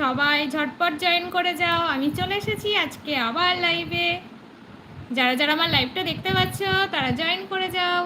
সবাই ঝটপট জয়েন করে যাও। আমি চলে এসেছি আজকে আবার লাইভে যারা যারা আমার লাইভটা দেখতে পাচ্ছ, তারা জয়েন করে যাও।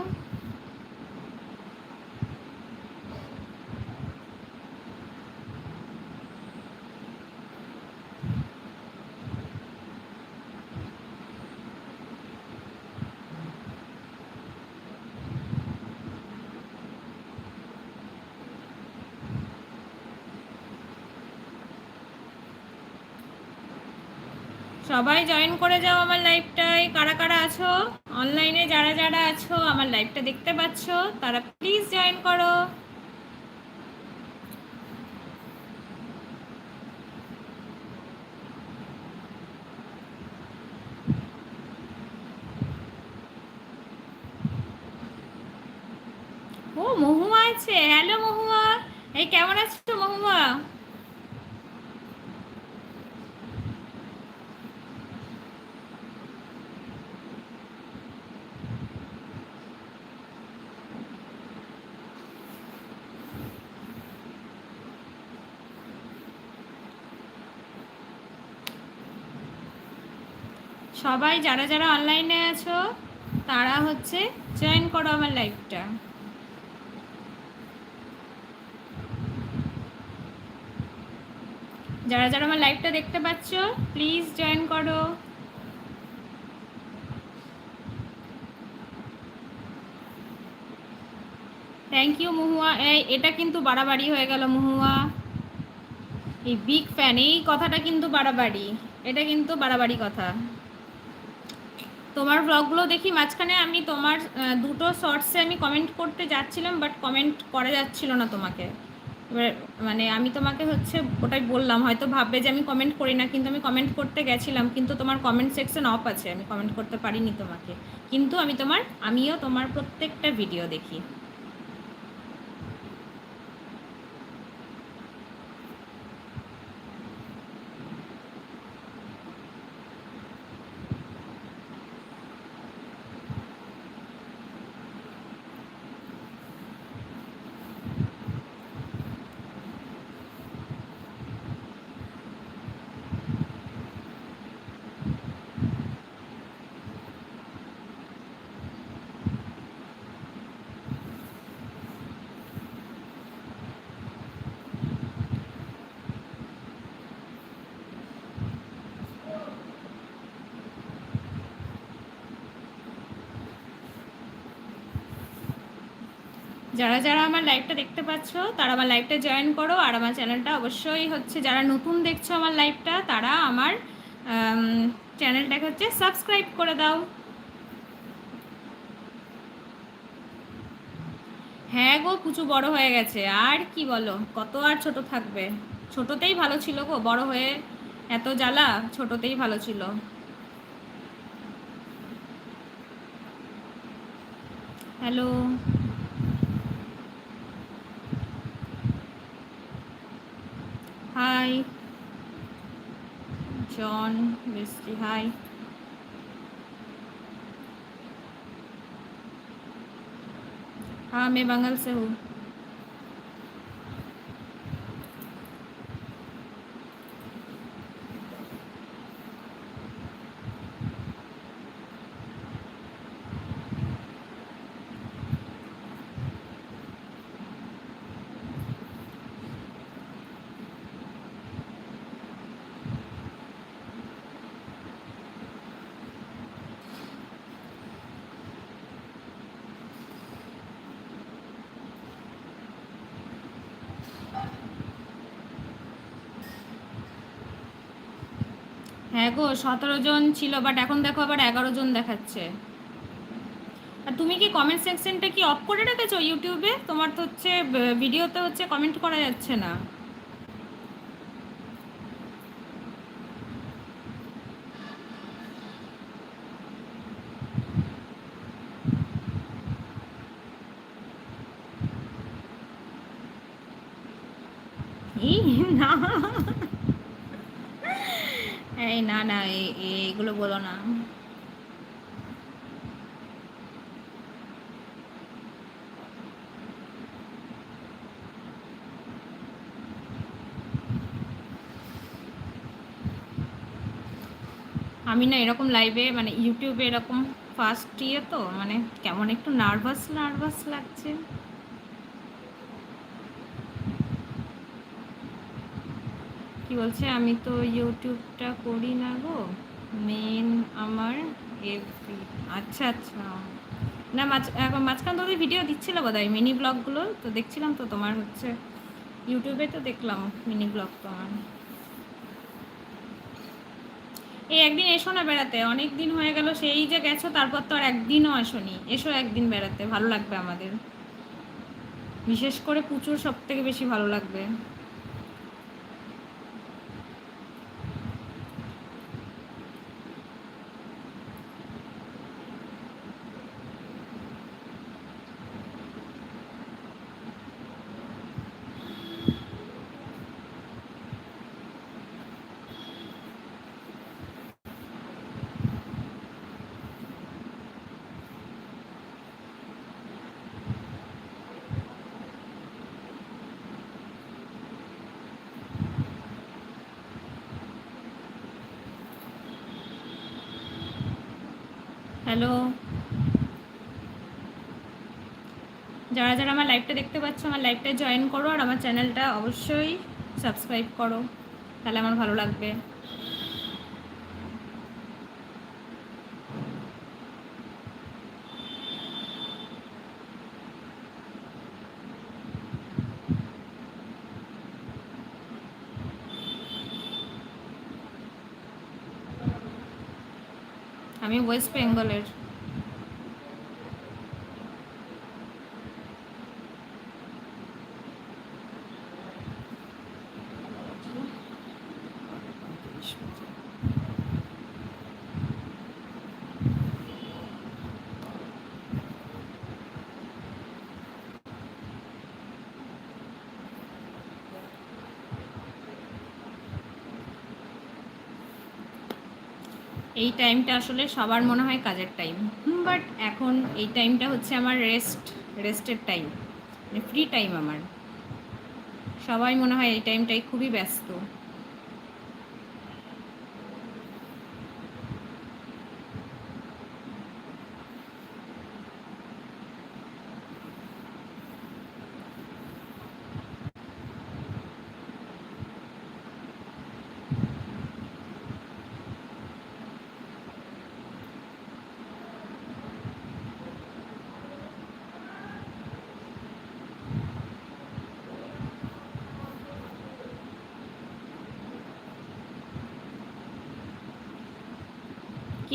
সবাই জয়েন করে যাও আমার লাইভটায় কারা কারা আছো? অনলাইনে যারা যারা আছো, আমার লাইভটা দেখতে পাচ্ছ, তারা প্লিজ জয়েন করো। ও, মহুয়া আছে। হ্যালো মহুয়া। এই, কেমন আছো মহুয়া? সবাই যারা যারা অনলাইনে আছো, তারা হচ্ছে জয়েন করো আমার লাইভটা যারা যারা আমার লাইভটা দেখতে পাচ্ছ প্লিজ জয়েন করো। Thank you Mahua. এই, এটা কিন্তু বাড়াবাড়ি হয়ে গেল, মহুয়া। এই বিগ ফ্যান এই কথাটা কিন্তু বাড়াবাড়ি। এটা কিন্তু বাড়াবাড়ি কথা। তোমার ব্লগগুলো দেখি, মাঝখানে আমি তোমার দুটো শর্টসে আমি কমেন্ট করতে যাচ্ছিলাম বাট কমেন্ট করা যাচ্ছিল না তোমাকে। এবার মানে আমি তোমাকে হচ্ছে ওটাই বললাম, হয়তো ভাববে যে আমি কমেন্ট করি না, কিন্তু আমি কমেন্ট করতে গেছিলাম, কিন্তু তোমার কমেন্ট সেকশন অফ আছে, আমি কমেন্ট করতে পারিনি তোমাকে। কিন্তু আমি তোমার, আমিও তোমার প্রত্যেকটা ভিডিও দেখি। যারা যারা আমার লাইভটা দেখতে পাচ্ছ, তারা আমার লাইভটা জয়েন করো, আর আমার চ্যানেলটা অবশ্যই হচ্ছে যারা নতুন দেখছ আমার লাইভটা তারা আমার চ্যানেলটাকে হচ্ছে সাবস্ক্রাইব করে দাও। হ্যাঁ গো কুচু বড় হয়ে গেছে। আর কি বলো, কত আর ছোট থাকবে? ছোটতেই ভালো ছিল গো, বড় হয়ে এত জ্বালা, ছোটতেই ভালো ছিল। Hello hi john misty hi हाँ मैं बंगल से हूँ হ্যাঁ গো, সতেরো জন ছিল বাট এখন দেখো আবার এগারো জন দেখাচ্ছে। আর তুমি কি কমেন্ট সেকশনটা কি অফ করে রেখেছো ইউটিউবে তোমার তো হচ্ছে ভিডিওতে হচ্ছে কমেন্ট করা যাচ্ছে না। এই না না এগুলো বলো না। আমি না এরকম লাইভে মানে ইউটিউবে এরকম ফার্স্ট ইয়ে তো মানে কেমন একটু নার্ভাস নার্ভাস লাগছে। বলছে, আমি তো ইউটিউবটা করি না গো। মেন আমার এফবি আচ্ছা আচ্ছা। না, মাঝ, এখন মাঝখান তোদের ভিডিও দিচ্ছিল বোধ হয় মিনি ব্লগগুলো তো দেখছিলাম তো তোমার হচ্ছে ইউটিউবে তো দেখলাম মিনি ব্লগ তো আমার। এই একদিন এসো না বেড়াতে, অনেক দিন হয়ে গেল, সেই যে গেছো, তারপর তো আর একদিনও আসোনি। এসো একদিন বেড়াতে, ভালো লাগবে আমাদের। বিশেষ করে পুচুর সব থেকে বেশি ভালো লাগবে হ্যালো যারা যারা আমার লাইভটা দেখতে পাচ্ছ, আমার লাইভটা জয়েন করো আর আমার চ্যানেলটা অবশ্যই সাবস্ক্রাইব করো। তাহলে আমার ভালো লাগবে। আমি ওয়েস্ট বেঙ্গলের এই টাইমটা আসলে সবার মনে হয় কাজের টাইম বাট এখন এই টাইমটা হচ্ছে আমার রেস্ট রেস্টের টাইম মানে ফ্রি টাইম আমার। সবাই মনে হয় এই টাইমটাই খুবই ব্যস্ত।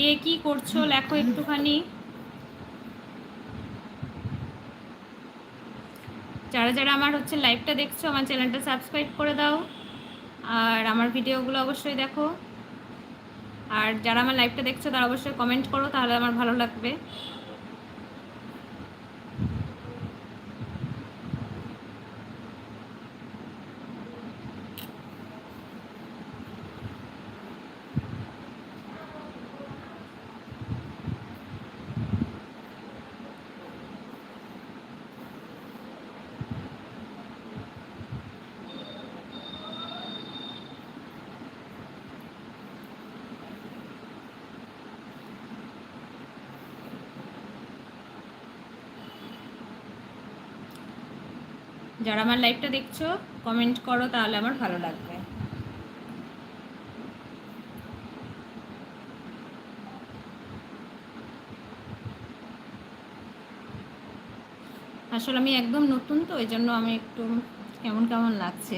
কে কি করছ লেখো একটুখানি। যারা যারা আমার হচ্ছে লাইভটা দেখছ, আমার চ্যানেলটা সাবস্ক্রাইব করে দাও। আর আমার ভিডিওগুলো অবশ্যই দেখো। আর যারা আমার লাইভটা দেখছ, তারা অবশ্যই কমেন্ট করো, তাহলে আমার ভালো লাগবে। যারা আমার লাইভটা দেখছ কমেন্ট করো তাহলে আমার ভালো লাগবে। আসলে আমি একদম নতুন তো ওই জন্য আমি একটু কেমন কেমন লাগছে।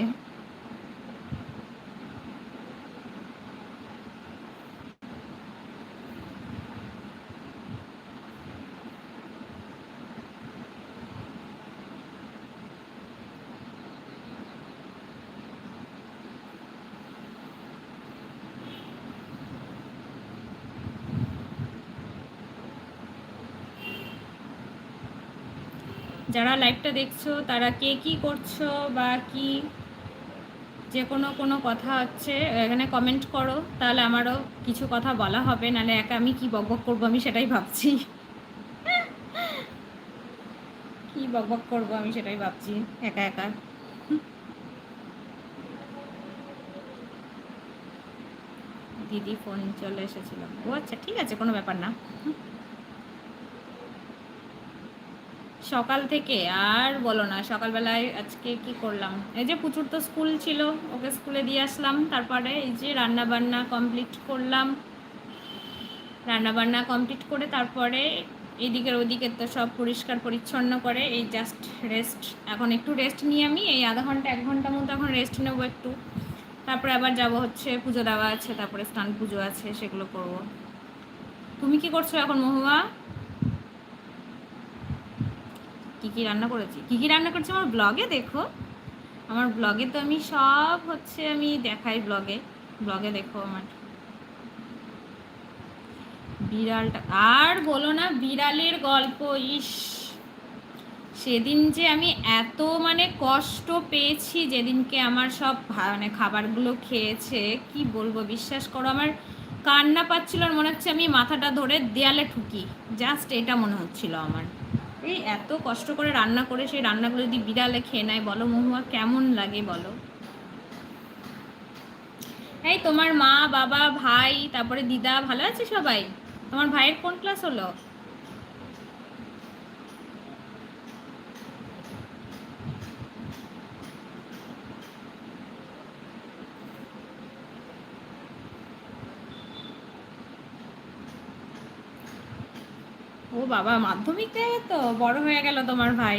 যারা লাইভটা দেখছ, তারা কে কি করছ বা কি যে কোনো কোনো কথা হচ্ছে, এখানে কমেন্ট করো, তাহলে আমারও কিছু কথা বলা হবে, নাহলে একা আমি কি বকবক করব আমি সেটাই ভাবছি। কি বকবক করব আমি সেটাই ভাবছি, একা একা। দিদি ফোন চলে এসেছিল। ও আচ্ছা ঠিক আছে, কোনো ব্যাপার না। সকাল থেকে আর বলো না, সকালবেলায় আজকে কি করলাম? এই যে প্রচুর তো স্কুল ছিল, ওকে স্কুলে দিয়ে আসলাম। তারপরে এই যে রান্না বান্না কমপ্লিট করলাম। রান্না বান্না কমপ্লিট করে তারপরে এদিকের ওদিকে তো সব পরিষ্কার পরিচ্ছন্ন করে, এই জাস্ট রেস্ট এখন একটু রেস্ট নিয়ে আমি, এই আধা ঘণ্টা, এক ঘণ্টা মতো এখন রেস্ট নেব একটু। তারপরে আবার যাব হচ্ছে, পুজো দেওয়া আছে, তারপরে স্নান পুজো আছে, সেগুলো করব। তুমি কি করছ এখন মহুয়া? কি কি রান্না করেছি? কি কি রান্না করছি আমার ব্লগে দেখো। আমার ব্লগে তো আমি সব হচ্ছে আমি দেখাই ব্লগে ব্লগে দেখো আমার। বিড়ালটা, আর বলো না, বিড়ালের গল্প, ইস। সেদিন যে আমি এত মানে কষ্ট পেয়েছি, যেদিনকে আমার সব মানে খাবারগুলো খেয়েছে, কি বলব, বিশ্বাস করো, আমার কান্না পাচ্ছিল আর মনে হচ্ছে আমি মাথাটা ধরে দেয়ালে ঠুকি। জাস্ট এটা মনে হচ্ছিল আমার। এই এত কষ্ট করে রান্না করে সেই রান্নাগুলো যদি বিড়ালে খেয়ে নেয়, বলো মহুয়া কেমন লাগে বলো? এই তোমার মা, বাবা, ভাই, তারপরে দিদা, ভালো আছে সবাই? তোমার ভাইয়ের কোন ক্লাস হলো? বাবা মাধ্যমিক দেয় তো বড় হয়ে গেল তোমার ভাই।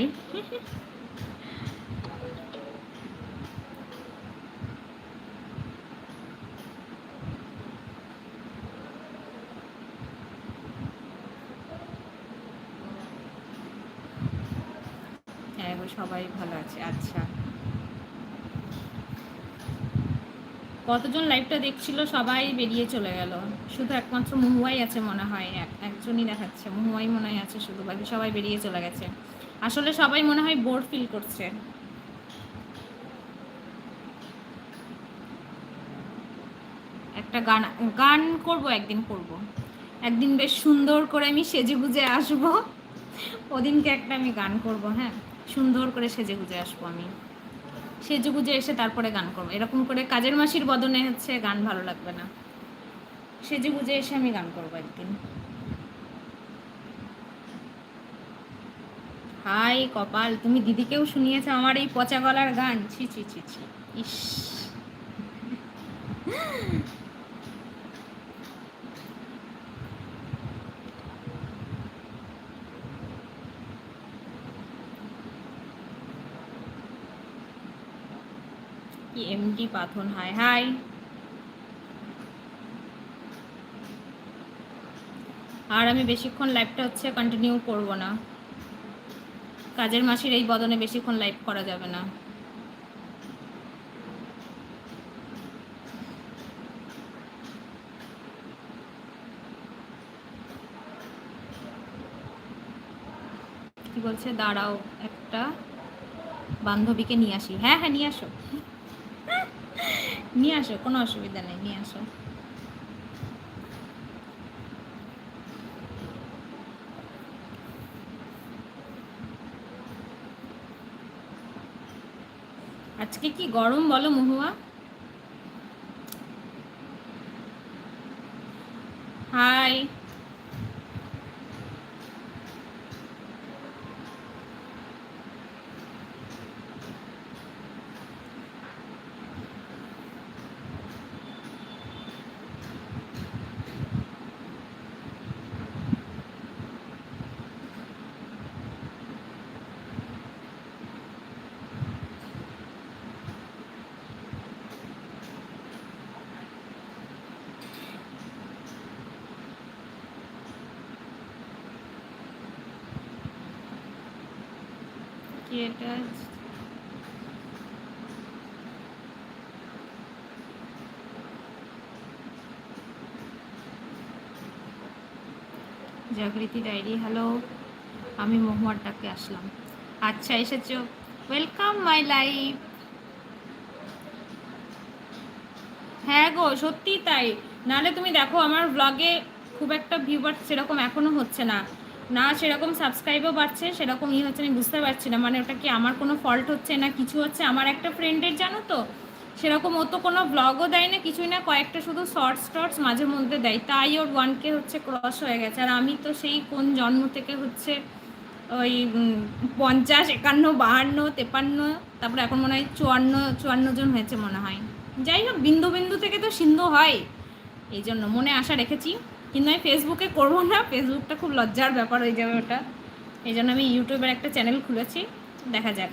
হ্যাঁ সবাই ভালো আছে আচ্ছা। কতজন লাইভটা দেখছিল সবাই বেরিয়ে চলে গেল। শুধু একমাত্র মহুয়াই আছে মনে হয়, এক- একজনই দেখাচ্ছে। মহুয়াই মনে হয় আছে শুধু, বাকি সবাই বেরিয়ে চলে গেছে। আসলে সবাই মনে হয় বোর ফিল করছে। একটা গান গান করব, একদিন করব। একদিন বেশ সুন্দর করে আমি সেজে গুজে আসব। ওদিনকে একটা আমি গান করব হ্যাঁ? সুন্দর করে সেজে গুজে আসব আমি। সেজে গুজে এসে তারপরে গান করব। এরকম করে কাজের মাসির বদনে হচ্ছে গান ভালো লাগবে না। সেজে গুজে এসে আমি গান করব একদিন। হাই কপাল, তুমি দিদিকেও শুনিয়েছো আমার এই পচা গলার গান? ছি ছি ছি ছি। ইস। এমডি পাথন হাই হাই আর আমি বেশিক্ষণ লাইভটা হচ্ছে কন্টিনিউ করব না। কাজের মাসির এই বদনে বেশিক্ষণ লাইভ করা যাবে না। কি বলছে? দাঁড়াও একটা বান্ধবীকে নিয়ে আসি। হ্যাঁ হ্যাঁ নিয়ে আসো। নিয়ে আসো কোনো অসুবিধা নেই নিয়ে আসো। আজকে কি গরম বলো মহুয়া? হাই কি এটা জাগৃতি ডায়েরি হ্যালো আমি মহুয়ার ডাকে আসলাম। আচ্ছা এসেছ। ওয়েলকাম মাই লাইফ হ্যাঁ গো সত্যি তাই। নাহলে তুমি দেখো, আমার ব্লগে খুব একটা ভিউয়ার সেরকম এখনও হচ্ছে না। না, সেরকম সাবস্ক্রাইবও বাড়ছে, সেরকম ই হচ্ছে, আমি বুঝতে পারছি না। মানে ওটা কি আমার কোনো ফল্ট হচ্ছে না কিছু হচ্ছে? আমার একটা ফ্রেন্ডের জানো তো? সেরকম ও তো কোনো ব্লগও দেয় না, কিছুই না, কয়েকটা শুধু শর্টস টর্টস মাঝে মধ্যে দেয়। তাই ওর ওয়ানকে হচ্ছে ক্রস হয়ে গেছে। আর আমি তো সেই কোন জন্ম থেকে হচ্ছে ওই পঞ্চাশ, একান্ন, বাহান্ন, তেপান্ন, তারপরে এখন মনে হয় চুয়ান্ন চুয়ান্ন জন হয়েছে মনে হয়। যাই হোক, বিন্দু বিন্দু থেকে তো সিন্ধু হয়। এই জন্য মনে আশা রেখেছি। কিন্তু আমি ফেসবুকে করব না। ফেসবুকটা খুব লজ্জার ব্যাপার হয়ে যাবে ওটা। এই জন্য আমি ইউটিউবের একটা চ্যানেল খুলেছি। দেখা যাক।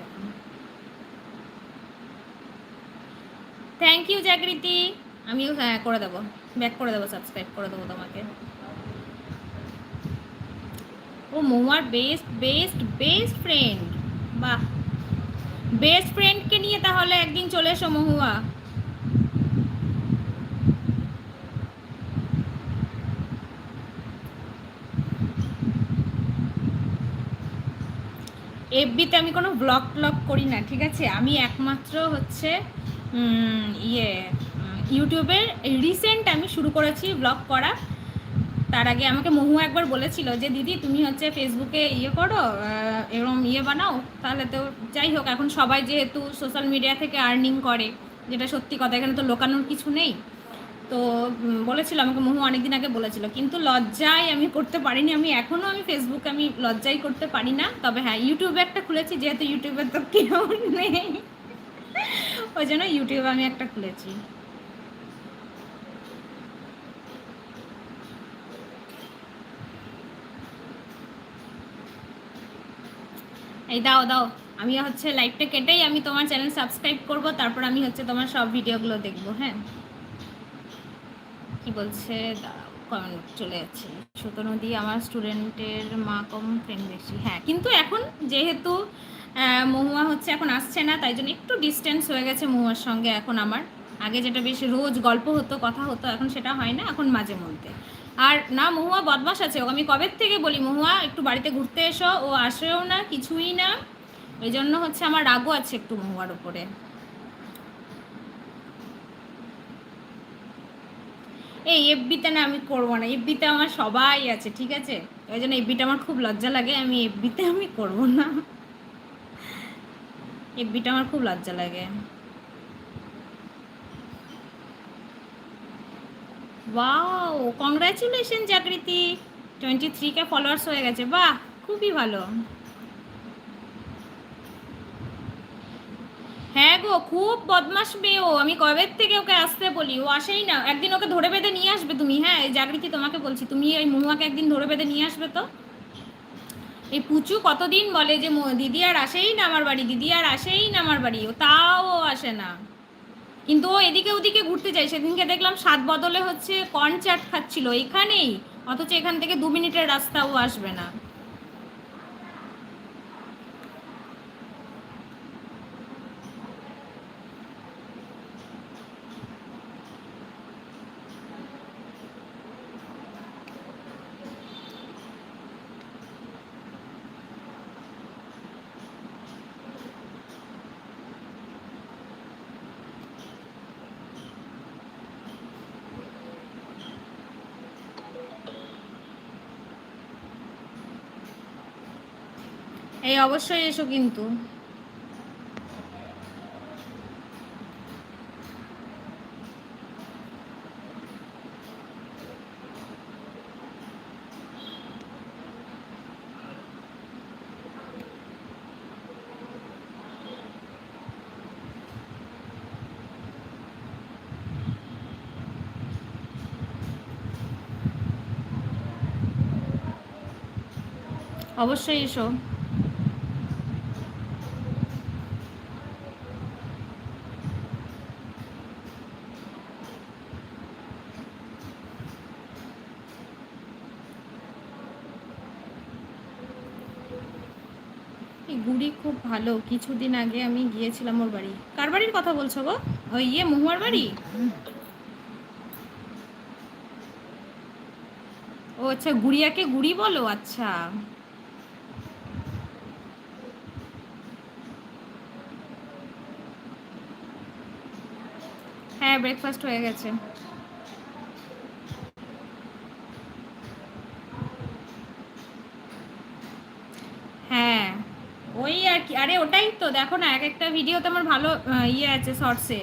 থ্যাংক ইউ জাগৃতি আমিও হ্যাঁ করে দেবো। ব্যাক করে দেবো সাবস্ক্রাইব করে দেবো তোমাকে। ও, মোমার বেস্ট বেস্ট বেস্ট ফ্রেন্ড বাহ। বেস্ট ফ্রেন্ডকে নিয়ে তাহলে একদিন চলে এসো, মহুয়া। এফবিতে আমি কোনো ব্লগ ট্লগ করি না ঠিক আছে? আমি একমাত্র হচ্ছে ইয়ে ইউটিউবের রিসেন্ট আমি শুরু করেছি ব্লগ করা। তার আগে আমাকে মহু একবার বলেছিল যে দিদি তুমি হচ্ছে ফেসবুকে ইয়ে করো আহ, এরকম ইয়ে বানাও তাহলে তো যাই হোক এখন সবাই যেহেতু সোশ্যাল মিডিয়া থেকে আর্নিং করে যেটা সত্যি কথা এখানে তো লোকানোর কিছু নেই। তো বলেছিল আমাকে, মহু অনেকদিন আগে বলেছিল। কিন্তু লজ্জায় আমি করতে পারিনি। আমি এখনও আমি ফেসবুকে আমি লজ্জাই করতে পারি না। তবে হ্যাঁ ইউটিউবে একটা খুলেছি, যেহেতু ইউটিউবে তো কেউ নেই। ওই জন্য ইউটিউবে আমি একটা খুলেছি। এই দাও দাও। আমি হচ্ছে লাইভটা কেটেই আমি তোমার চ্যানেল সাবস্ক্রাইব করব, তারপর আমি হচ্ছে তোমার সব ভিডিওগুলো দেখব হ্যাঁ? কি বলছে? কমেন্ট চলে যাচ্ছে। ছোট নদী আমার স্টুডেন্টের মা কম ফ্রেন্ড বেশি। হ্যাঁ কিন্তু এখন যেহেতু মহুয়া হচ্ছে, এখন আসছে না, তাই জন্য একটু ডিস্টেন্স হয়ে গেছে মহুয়ার সঙ্গে এখন আমার। আগে যেটা বেশি রোজ গল্প হতো, কথা হতো, এখন সেটা হয় না, এখন মাঝে মধ্যে। আর না, মহুয়া বদমাস আছে ও আমি কবে থেকে বলি? মহুয়া, একটু বাড়িতে ঘুরতে এসো, ও আসেও না, কিছুই না। ওই জন্য হচ্ছে আমার রাগও আছে একটু মহুয়ার উপরে। এই এফবিতে না আমি করব না। এফবিতে আমার সবাই আছে, ঠিক আছে? ওই জন্য এফবিটা আমার খুব লজ্জা লাগে, আমি এফবিতে আমি করব না। এফবিটা আমার খুব লজ্জা লাগে। Wow congratulation Jagriti twenty three K followers হয়ে গেছে, বাহ, খুবই ভালো হ্যাঁ গো খুব বদমাস মেয়ে ও আমি কবের থেকে ওকে আসতে বলি? ও আসেই না। একদিন ওকে ধরে বেঁধে নিয়ে আসবে তুমি হ্যাঁ? এই জাগৃতি তোমাকে বলছি। তুমি এই মহুয়াকে একদিন ধরে বেঁধে নিয়ে আসবে তো? এই পুচু কতদিন বলে যে দিদি আর আসেই না আমার বাড়ি, দিদি আর আসেই না আমার বাড়ি। ও, তাও আসে না। কিন্তু ও এদিকে ওদিকে ঘুরতে যায়। সেদিনকে দেখলাম সাত বদলে হচ্ছে কর্ন চাট খাচ্ছিল এখানেই। অথচ এখান থেকে দু মিনিটের রাস্তা ও আসবে না। এই অবশ্যই এসো কিন্তু। অবশ্যই এসো এই গুড়ি খুব ভালো, কিছুদিন আগে আমি গিয়েছিলাম ওর বাড়ি। কার বাড়ির কথা বলছো গো? ওই ইয়ে মহুয়ার বাড়ি? ও আচ্ছা গুড়িয়াকে গুড়ি বলো আচ্ছা। হ্যাঁ ব্রেকফাস্ট হয়ে গেছে। হ্যাঁ কি, আরে ওটাই তো, দেখো না, এক একটা ভিডিওতে আমার ভালো ইয়ে আছে শর্টসে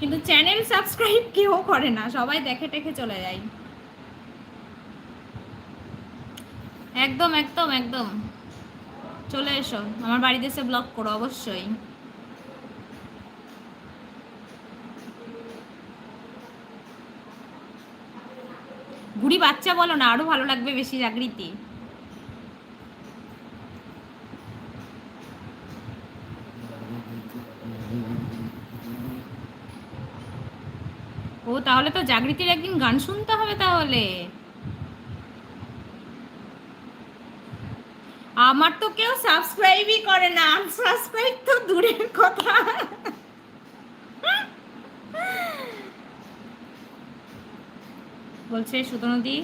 কিন্তু চ্যানেল সাবস্ক্রাইব কেউ করে না, সবাই দেখে টেখে চলে যায়। একদম একদম একদম। চলে এসো, আমার বাড়িতে এসে ব্লগ করো, অবশ্যই। গুড়ি বাচ্চা বলো না, আরও ভালো লাগবে বেশি জাগৃতি ও তাহলে তো জাগৃতির একদিন গান শুনতে হবে তাহলে। আমার তো কেউ সাবস্ক্রাইবই করে না আনসাবস্ক্রাইব তো দূরের কথা। বলছে, সুতনদি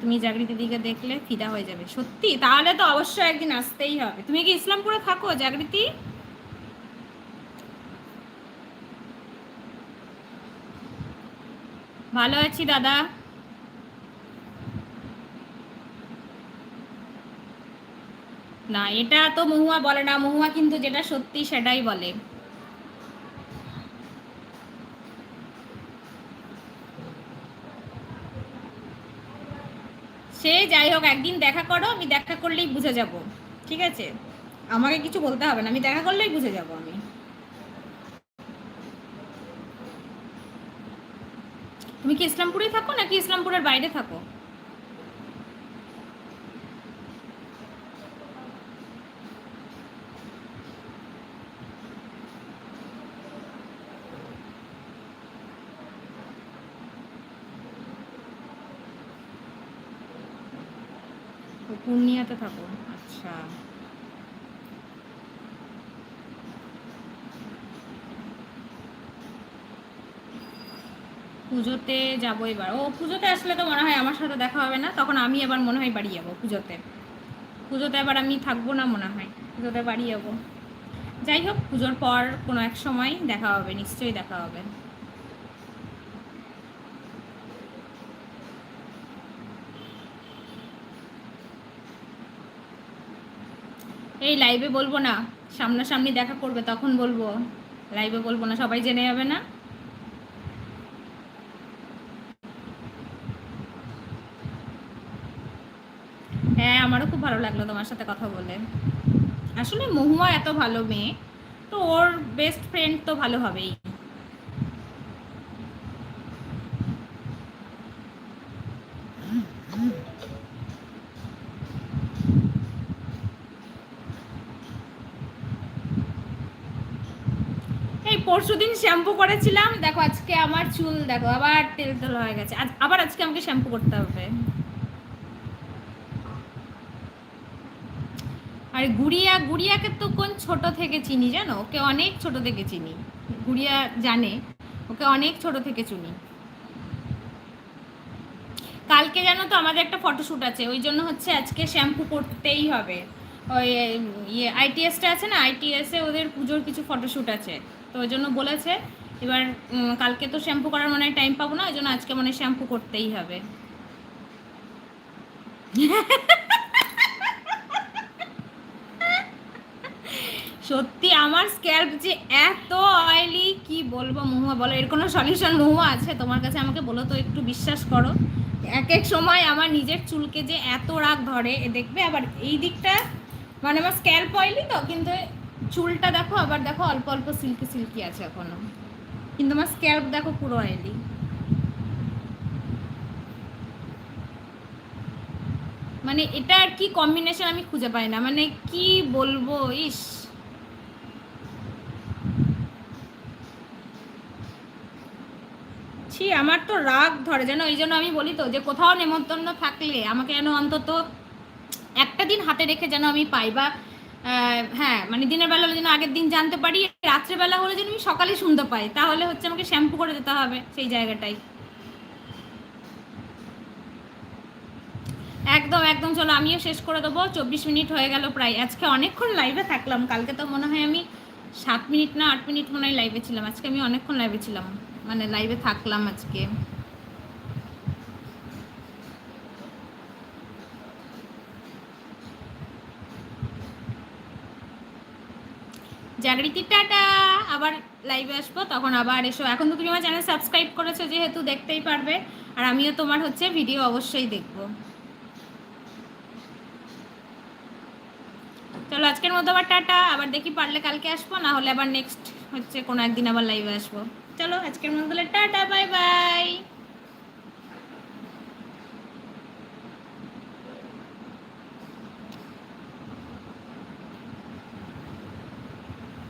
তুমি জাগৃতি দিকে দেখলে ফিদা হয়ে যাবে। সত্যি? তাহলে তো অবশ্যই একদিন আসতেই হবে। তুমি কি ইসলামপুরে থাকো, জাগৃতি? ভালো আছি, দাদা। না, এটা তো মহুয়া বলে না, মহুয়া কিন্তু যেটা সত্যি সেটাই বলে। সে যাই হোক, একদিন দেখা করো, আমি দেখা করলেই বুঝে যাব, ঠিক আছে? আমাকে কিছু বলতে হবে না, আমি দেখা করলেই বুঝে যাব আমি। তুমি কি ইসলামপুরেই থাকো নাকি ইসলামপুরের বাইরে থাকো? পূর্ণিয়াতে থাকো আচ্ছা পুজোতে যাব এবার। ও পুজোতে আসলে তো মনে হয় আমার সাথে দেখা হবে না, তখন আমি এবার মনে হয় বাড়ি যাব পুজোতে। পুজোতে এবার আমি থাকব না মনে হয়, পুজোতে বাড়ি যাব। যাই হোক, পুজোর পর কোনো এক সময় দেখা হবে, নিশ্চয়ই দেখা হবে। এই লাইভে বলব না, সামনাসামনি দেখা করবে, তখন বলব। লাইভে বলব না, সবাই জেনে যাবে না হ্যাঁ আমারও খুব ভালো লাগল তোমার সাথে কথা বলে। আসলে মহুয়া এত ভালো মেয়ে, তো ওর বেস্ট ফ্রেন্ড তো ভালো হবেই। এই পরশুদিন শ্যাম্পু করেছিলাম, দেখো আজকে আমার চুল, দেখো আবার তেল তেল হয়ে গেছে। আবার আজকে আমাকে শ্যাম্পু করতে হবে। আর গুড়িয়া, গুড়িয়াকে তো কোন ছোট থেকে চিনি জানো? ওকে অনেক ছোট থেকে চিনি। গুড়িয়া জানে, ওকে অনেক ছোট থেকে চিনি। কালকে জানো তো আমাদের একটা ফটোশ্যুট আছে, ওই জন্য হচ্ছে আজকে শ্যাম্পু করতেই হবে। ওই ইয়ে আইটিএসটা আছে না? আইটিএসে ওদের পুজোর কিছু ফটোশ্যুট আছে। তো ওই জন্য বলেছে, এবার কালকে তো শ্যাম্পু করার মনে হয় টাইম পাবো না, ওই জন্য আজকে মনে শ্যাম্পু করতেই হবে। সত্যি আমার স্ক্যাল্প যে এত অয়েলি কি বলব মহুয়া, বলো, এর কোনো সলিউশন মহুয়া আছে? তোমার কাছে আমাকে বলো তো, একটু বিশ্বাস করো। এক এক সময় আমার নিজের চুলকে যে এত রাগ ধরে দেখবে আবার এই দিকটা মানে আমার স্ক্যাল্প অয়েলি তো, কিন্তু চুলটা দেখো, আবার দেখো অল্প অল্প সিল্কি সিল্কি আছে এখনও। কিন্তু আমার স্ক্যাল্প দেখো পুরো অয়েলি মানে এটা আর কি কম্বিনেশন আমি খুঁজে পাই না। মানে কি বলব, ইস। ছি, আমার তো রাগ ধরে, যেন এই জন্য আমি বলি তো, যে কোথাও নেমন্তন্ন থাকলে আমাকে যেন অন্তত একটা দিন হাতে রেখে যেন আমি পাই, বা হ্যাঁ মানে দিনের বেলা হলে যেন আগের দিন জানতে পারি রাত্রেবেলা হলে যেন আমি সকালে শুনতে পাই, তাহলে হচ্ছে আমাকে শ্যাম্পু করে দিতে হবে সেই জায়গাটাই। একদম একদম, চলো আমিও শেষ করে দেবো, চব্বিশ মিনিট হয়ে গেল প্রায়, আজকে অনেকক্ষণ লাইভে থাকলাম, কালকে তো মনে হয় আমি সাত মিনিট না আট মিনিট মনে হয় লাইভে ছিলাম, আজকে আমি অনেকক্ষণ লাইভে ছিলাম। মানে লাইভে থাকলাম আজকে। জাগৃতি টাটা, আবার লাইভে আসব, তখন আবার এসো। এখন তো তুমি আমার চ্যানেল সাবস্ক্রাইব করেছ, যেহেতু দেখতেই পারবে। আর আমিও তোমার হচ্ছে ভিডিও অবশ্যই দেখব। চলো, আজকের মতো আবার টাটা। আবার দেখি পারলে কালকে আসব, না হলে আবার নেক্সট হচ্ছে কোনো একদিন আবার লাইভে আসব। চলো আজকের মতো তাহলে টাটা বাই বাই।